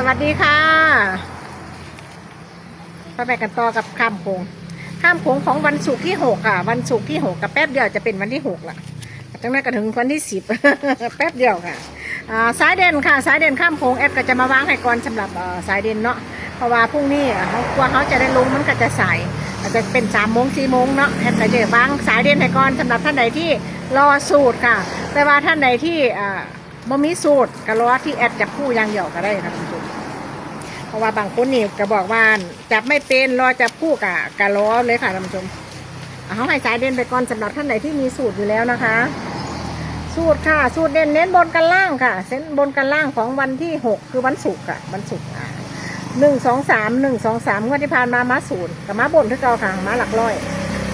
สวัสดีค่ะไปไปกันต่อกับข้ามโขงข้ามโขงของวันศุกร์ที่หกอะ วันศุกร์ที่หกกับแป๊บเดียวจะเป็นวันที่หกละจังนั้นก็ถึงวันที่สิบแป๊บเดียวค่ะสายเด่นค่ะ สายเด่นข้ามโขงแอดก็จะมาวางให้ก่อนสำหรับสายเด่นเนาะเพราะว่าพรุ่งนี้เขากลัวเขาจะได้ลงมันก็จะสายอาจจะเป็นสามโมงสี่โมงเนาะแอดก็จะวางสายเด่นให้ก่อนสำหรับท่านใดที่รอสูตรค่ะ แต่ว่าท่านใดที่อ่า บ่มีสูตรก็รอที่แอดจับผู้อยางเดียวก็ได้ครับคุณผู้ชมเพราะว่าบางคนนี่ก็บอกว่าจับไม่เป็นรอจับคู่กับกะล้อเลยค่ะท่านผู้ชมเขาให้สายเด่นไปก่อนสำหรับท่านไหนที่มีสูตรอยู่แล้วนะคะ สูตรค่ะ สูตรเด่นเน้นบนกันล่างค่ะ เส้นบนกันล่างของวันที่หกคือวันศุกร์ค่ะวันศุกร์อะหนึ่งสองสามหนึ่งสองสามงวดที่ผ่านมามาศูนย์กับมาบนที่เก่าค่ะมาหลักร้อย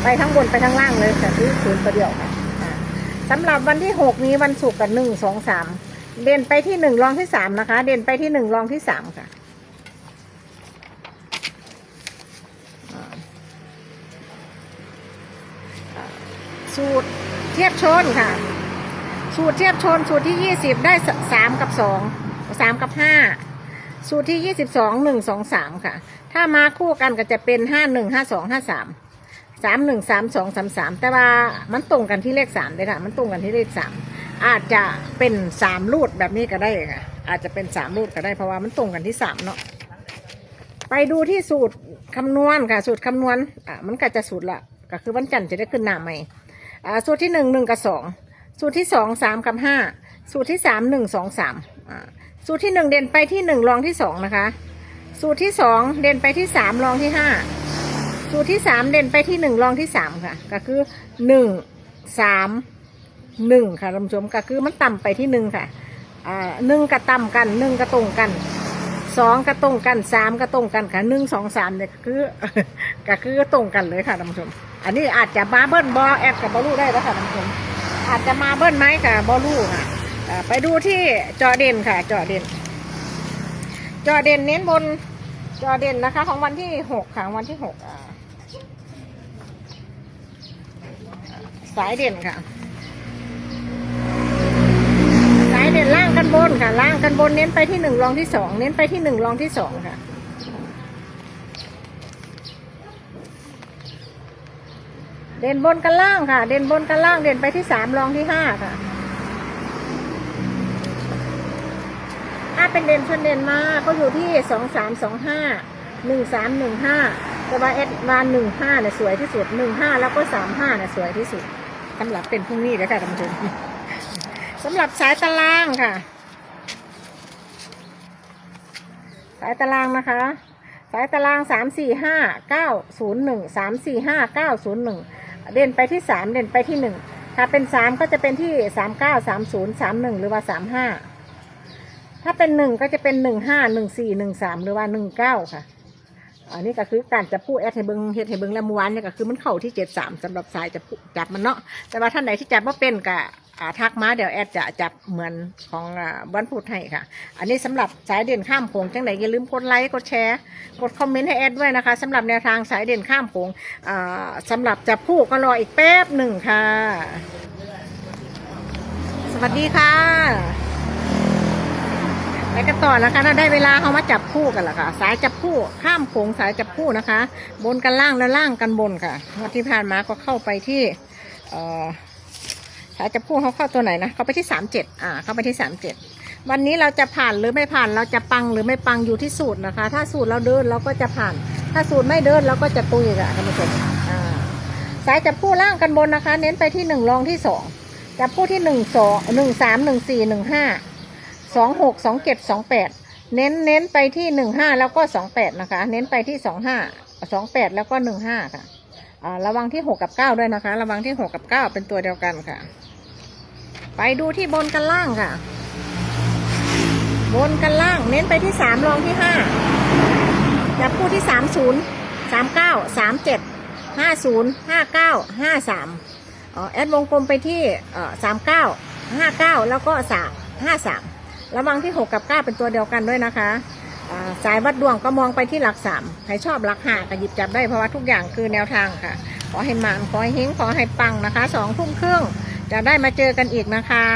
ไปทั้งบนไปทั้งล่างเลยแต่ที่ศูนย์ประเดียวค่ะ สำหรับวันที่หกนี้วันศุกร์กับหนึ่งสองสามเด่นไปที่หนึ่งรองที่สามนะคะ เด่นไปที่หนึ่งรองที่สามค่ะสูตรเทียบชนค่ะ สูตรเทียบชนสูตรที่ยี่สิบได้สามกับสองสามกับห้าสูตรที่ยี่สิบสองหนึ่งสองสามค่ะ ถ้ามาคู่กันก็จะเป็นห้าหนึ่งห้าสองห้าสาม สามหนึ่งสามสองสามสามแต่ว่ามันตรงกันที่เลขสามเลยค่ะ มันตรงกันที่เลขสามอาจจะเป็นสามรูดแบบนี้ก็ได้ค่ะ อาจจะเป็นสามรูดก็ได้เพราะว่ามันตรงกันที่สามเนาะไปดูที่สูตรคำนวณค่ะ สูตรคำนวณอะมันก็จะสูตรละก็คือวันจันทร์จะได้ขึ้นหน้าใหม่อ่าสูตรที่หนึ่งหนึ่งกับสองสูตรที่สองสามกับห้าสูตรที่สามหนึ่งสองสามอ่าสูตรที่หนึ่งเด่นไปที่หนึ่งรองที่สองนะคะ สูตรที่สองเด่นไปที่สามรองที่ห้า ตรที่สามเด่นไปที่หนึ่งรองที่สามค่ะ ก็คือหนึ่งสามหนึ่งค่ะท่านผู้ชมก็คือมันต่ำไปที่หนึ่งค่ะอ่าหนึ่งกระต่ำกันหนึ่งกระตรงกันสองก็ตรงกันสามก็ตรงกันค่ะหนึ่งสองสามเนี่ยก็คือก็คือตรงกันเลยค่ะท่านผู้ชม อันนี้อาจจะมาเบิ้ลบอแอดกับบอลูได้แล้วค่ะท่านผู้ชมอาจจะมาเบิ้ลไหมกับบอลูค่ะไปดูที่จอเด่นค่ะ จอเด่น จอเด่นเน้นบนจอเด่นนะคะ ของวันที่หกค่ะวันที่หกอ่า สายเด่นค่ะ สายเด่นล่างกันบนค่ะ ล่างกันบนเน้นไปที่หนึ่งรองที่สองเน้นไปที่หนึ่งรองที่สองค่ะเด่นบนกันล่างค่ะ เด่นบนกันล่าง เด่นไปที่สามรองที่ห้าค่ะ ถ้าเป็นเด่นชนเด่นมาก็อยู่ที่สองสามสองห้าหนึ่งสามหนึ่งห้าแต่ว่าเอ็ดวานหนึ่งห้าเนี่ยสวยที่สุดหนึ่งห้าแล้วก็สามห้าเนี่ยสวยที่สุด สำหรับเป็นพรุ่งนี้เลยค่ะท่านผู้ชมสำหรับสายตารางค่ะ สายตารางนะคะ สายตารางสามสี่ห้าเก้าศูนย์หนึ่งสามสี่ห้าเก้าศูนย์หนึ่งเด่นไปที่สามเด่นไปที่หนึ่งถ้าเป็นสามก็จะเป็นที่สามเก้าสามศูนย์สามหนึ่งหรือว่าสามห้าถ้าเป็นหนึ่งก็จะเป็นหนึ่งห้าหนึ่งสี่หนึ่งสามหรือว่าหนึ่งเก้าค่ะ อันนี้ก็คือการจะพูดแอดให้เบิงเฮ็ดให้เบิงแล้วมวนเนี่ยก็คือมันเข้าที่เจ็ดสามสำหรับสายจะพูจับมันเนาะแต่ว่าท่านไหนที่จับว่าเป็นก็อ่าทักมาเดี๋ยวแอดจะจับเหมือนของอ่านพุธให้ค่ะ อันนี้สำหรับสายเด่นข้ามโขงจังไหนอย่าลืมกดไลค์กดแชร์กดคอมเมนต์ให้แอดด้วยนะคะสำหรับแนวทางสายเด่นข้ามโขงอ่าสำหรับจับผู้ก็รออีกแป๊บหนึ่งค่ะ สวัสดีค่ะ ไปกันต่อนะคะถ้าได้เวลาเขามาจับคู่กันละค่ะ สายจับคู่ข้ามโขงสายจับคู่นะคะ บนกันล่างแล้วล่างกันบนค่ะวันที่ผ่านมาก็เข้าไปที่สายจับคู่เขาเข้าตัวไหนนะเขาไปที่สามเจ็ดอ่า เข้าไปที่สามเจ็ดวันนี้เราจะผ่านหรือไม่ผ่านเราจะปังหรือไม่ปังอยู่ที่สูตรนะคะ ถ้าสูตรเราเดินเราก็จะผ่าน ถ้าสูตรไม่เดินเราก็จะตุยค่ะท่านผู้ชมอ่าสายจับคู่ล่างกันบนนะคะ เน้นไปที่หนึ่งรองที่สองจับคู่ที่หนึ่งสองหนึ่งสามหนึ่งสี่หนึ่งห้า สองหกสองเจ็ดสองแปดเน้นเน้นไปที่หนึ่งห้าแล้วก็สองแปดนะคะ เน้นไปที่สองห้าสองแปดแล้วก็หนึ่งห้าค่ะระวังที่หกกับเก้าด้วยนะคะ ระวังที่หกกับเก้าเป็นตัวเดียวกันค่ะ ไปดูที่บนกันล่างค่ะ บนกันล่าง เน้นไปที่สามรองที่ห้าจับคู่ที่สามศูนย์สามเก้าสามเจ็ดห้าศูนย์ห้าเก้าห้าสามแอดวงกลมไปที่สามเก้าห้าเก้าแล้วก็สามห้าสาม ระวังที่ 6 กับ 9 เป็นตัวเดียวกันด้วยนะคะสายวัดดวงก็มองไปที่หลักสามใครชอบหลักห้าก็หยิบจับได้เพราะว่าทุกอย่างคือแนวทางค่ะ ขอให้มันขอให้เฮงขอให้ปังนะคะสองทุ่มครึ่งจะได้มาเจอกันอีกนะคะ